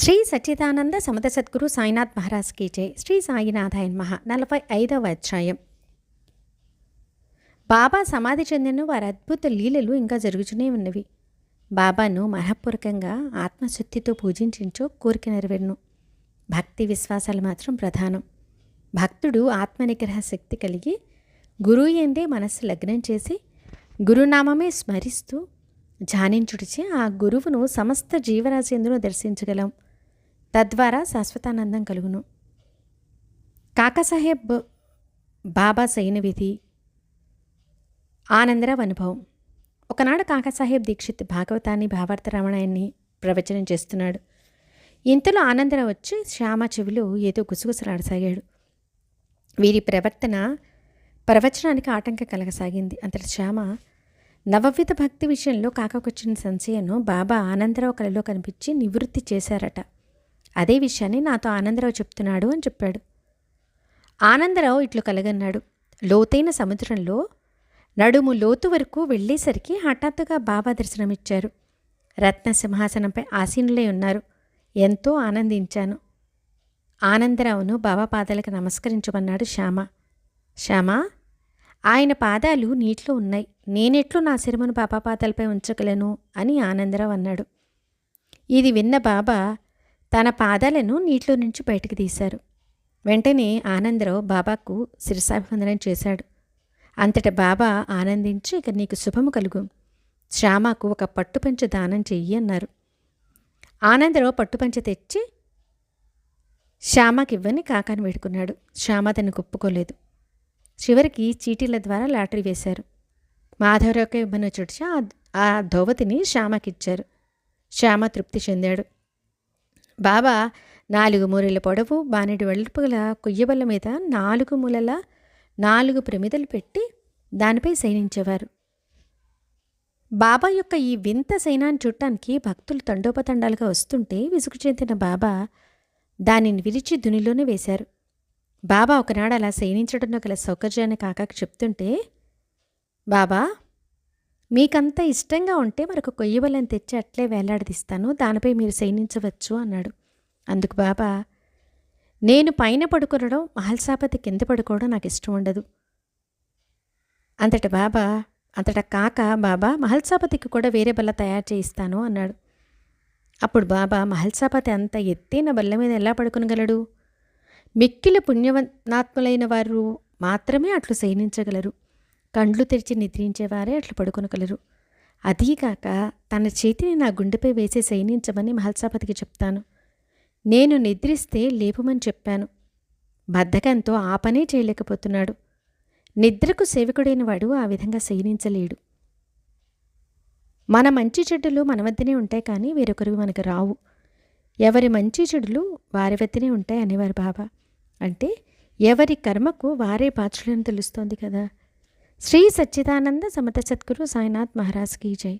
శ్రీ సచ్చిదానంద సమత సద్గురు సాయినాథ్ మహారాజ్ కీచే శ్రీ సాయినాథాయ మహా నలభై ఐదవ అధ్యాయం. బాబా సమాధి చెందిన వారి అద్భుత లీలలు ఇంకా జరుగుతూనే ఉన్నవి. బాబాను మనఃపూర్వకంగా ఆత్మశుద్ధితో పూజించించో కోరిక నెరవేరును. భక్తి విశ్వాసాలు మాత్రం ప్రధానం. భక్తుడు ఆత్మనిగ్రహ శక్తి కలిగి గురువు ఎందే మనస్సు లగ్నం చేసి గురునామమే స్మరిస్తూ ధ్యానించుడిచి ఆ గురువును సమస్త జీవరాశి ఎందును దర్శించగలం. తద్వారా శాశ్వతానందం కలుగును. కాకాసాహెబ్ బాబా సైనవిధి ఆనందరావు అనుభవం. ఒకనాడు కాకాసాహెబ్ దీక్షిత్ భాగవతాన్ని భావార్థ రామాయణాన్ని ప్రవచనం చేస్తున్నాడు. ఇంతలో ఆనందరావు వచ్చి శ్యామ చెవిలో ఏదో గుసగుసలాడసాగాడు. వీరి ప్రవర్తన ప్రవచనానికి ఆటంకం కలగసాగింది. అంతటి శ్యామ నవవిధ భక్తి విషయంలో కాకకొచ్చిన సంశయను బాబా ఆనందరావు కలలో కనిపించి నివృత్తి చేశారట. అదే విషయాన్ని నాతో ఆనందరావు చెప్తున్నాడు అని చెప్పాడు. ఆనందరావు ఇట్లు కలగన్నాడు. లోతైన సముద్రంలో నడుము లోతు వరకు వెళ్ళేసరికి హఠాత్తుగా బాబా దర్శనమిచ్చారు. రత్న సింహాసనంపై ఆసీనులై ఉన్నారు. ఎంతో ఆనందించాను. ఆనందరావును బాబా పాదాలకు నమస్కరించమన్నాడు శ్యామ. శ్యామ ఆయన పాదాలు నీటిలో ఉన్నాయి. నేనెట్లు నా శిరమును బాబా పాదాలపై ఉంచగలను అని ఆనందరావు అన్నాడు. ఇది విన్న బాబా తన పాదాలను నీటిలో నుంచి బయటకు తీశారు. వెంటనే ఆనందరావు బాబాకు శిరసాభివందనం చేశాడు. అంతట బాబా ఆనందించి ఇక నీకు శుభము కలుగు. శ్యామకు ఒక పట్టుపంచ దానం చెయ్యి అన్నారు. ఆనందరావు పట్టుపంచ తెచ్చి శ్యామకివ్వని కాకాని వేడుకున్నాడు. శ్యామ తను ఒప్పుకోలేదు. చివరికి చీటీల ద్వారా లాటరీ వేశారు. మాధవరావుకి ఇవ్వని చుడిచి ఆ ధోవతిని శ్యామకిచ్చారు. శ్యామ తృప్తి చెందాడు. బాబా నాలుగు మూరెల పొడవు బానెడు వెడల్పు కొయ్యబల్ల మీద నాలుగు మూలల నాలుగు ప్రమిదలు పెట్టి దానిపై శయనించేవారు. బాబా యొక్క ఈ వింత సైనాన్ని చూడటానికి భక్తులు తండోపతండాలుగా వస్తుంటే విసుగు చెందిన బాబా దానిని విరిచి దునిలోనే వేశారు. బాబా ఒకనాడు అలా శయనించడంలో గల సౌకర్యాన్ని కాకాకి చెప్తుంటే బాబా మీకంత ఇష్టంగా ఉంటే మరొక కొయ్యబలని తెచ్చి అట్లే వేలాడదీస్తాను. దానిపై మీరు శయనించవచ్చు అన్నాడు. అందుకు బాబా నేను పైన పడుకోవడం మహల్సాపతి కింద పడుకోవడం నాకు ఇష్టం ఉండదు. అంతట బాబా అంతట కాక బాబా మహల్సాపతికి కూడా వేరే బల్ల తయారు చేయిస్తాను అన్నాడు. అప్పుడు బాబా మహల్సాపతి అంత ఎత్తైన బల్ల మీద ఎలా పడుకునగలడు? మిక్కిల పుణ్యవనాత్ములైన వారు మాత్రమే అట్లు శయనించగలరు. కండ్లు తెరిచి నిద్రించేవారే అట్లు పడుకొనగలరు. అదీగాక తన చేతిని నా గుండెపై వేసి శయనించమని మహల్సాపతికి చెప్తాను. నేను నిద్రిస్తే లేపమని చెప్పాను. బద్ధకంతో ఆ పనే చేయలేకపోతున్నాడు. నిద్రకు సేవకుడైన వాడు ఆ విధంగా శయనించలేడు. మన మంచి చెడ్డలు మన వద్దనే ఉంటాయి కానీ వేరొకరివి మనకు రావు. ఎవరి మంచి చెడులు వారి వద్దనే ఉంటాయి అనేవారు బాబా. అంటే ఎవరి కర్మకు వారే బాధ్యులని తెలుస్తోంది కదా. శ్రీ సచ్చిదానంద సమత సద్గురు సాయినాథ్ మహారాజ్ కీ జై.